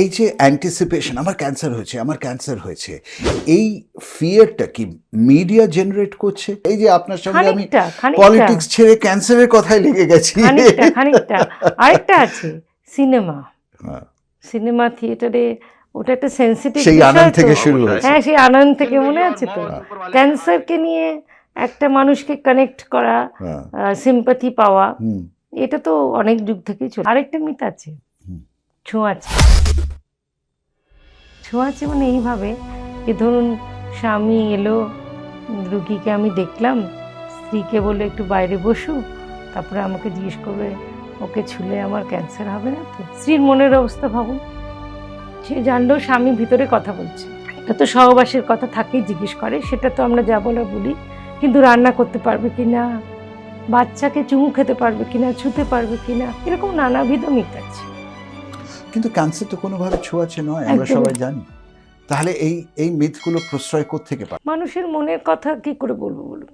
এই যে অ্যান্টিসিপেশন আমার ক্যান্সার হয়েছে আমার ক্যান্সার হয়েছে এই ফিয়ারটা কি মিডিয়া জেনারেট করছে? এই যে আপনার সঙ্গে আমি পলিটিক্স ছেড়ে ক্যান্সারের কথায় লেগে গেছি। আরেকটা আছে সিনেমা হ্যাঁ, সিনেমা থিয়েটারে ওটা একটা সেন্সিটিভ সেই আনন্দ থেকে শুরু হয়েছে। হ্যাঁ সেই আনন্দ থেকে মনে আছে তো। ক্যান্সারকে নিয়ে একটা মানুষকে কানেক্ট করা হ্যাঁ, সিম্পাথি পাওয়া এটা তো অনেক যুগ থেকেই চলে। আরেকটা মিথ আছে। ছোঁয়াচে। ছোঁয়াচে মানে এইভাবে যে ধরুন স্বামী এলো, রুগীকে আমি দেখলাম, স্ত্রীকে বলে একটু বাইরে বসু। তারপরে আমাকে জিজ্ঞেস করবে, ওকে ছুলে আমার ক্যান্সার হবে না তো? স্ত্রীর মনের অবস্থা ভাবুন। সে জানলেও স্বামী ভিতরে কথা বলছে। এটা তো সহবাসের কথা থাকেই জিজ্ঞেস করে, সেটা তো আমরা যা বলা বলি। কিন্তু রান্না করতে পারবে কি না? বাচ্চাকে চুমু খেতে পারবে কিনা ছুতে পারবে কিনা এরকম নানাবিধ মিথ আছে কিন্তু ক্যান্সার তো কোনোভাবে ছোঁয়াছে নয় আমরা সবাই জানি। তাহলে এই এই মিথগুলো প্রশ্রয় থেকে পায়? মানুষের মনের কথা কি করে বলব বলুন?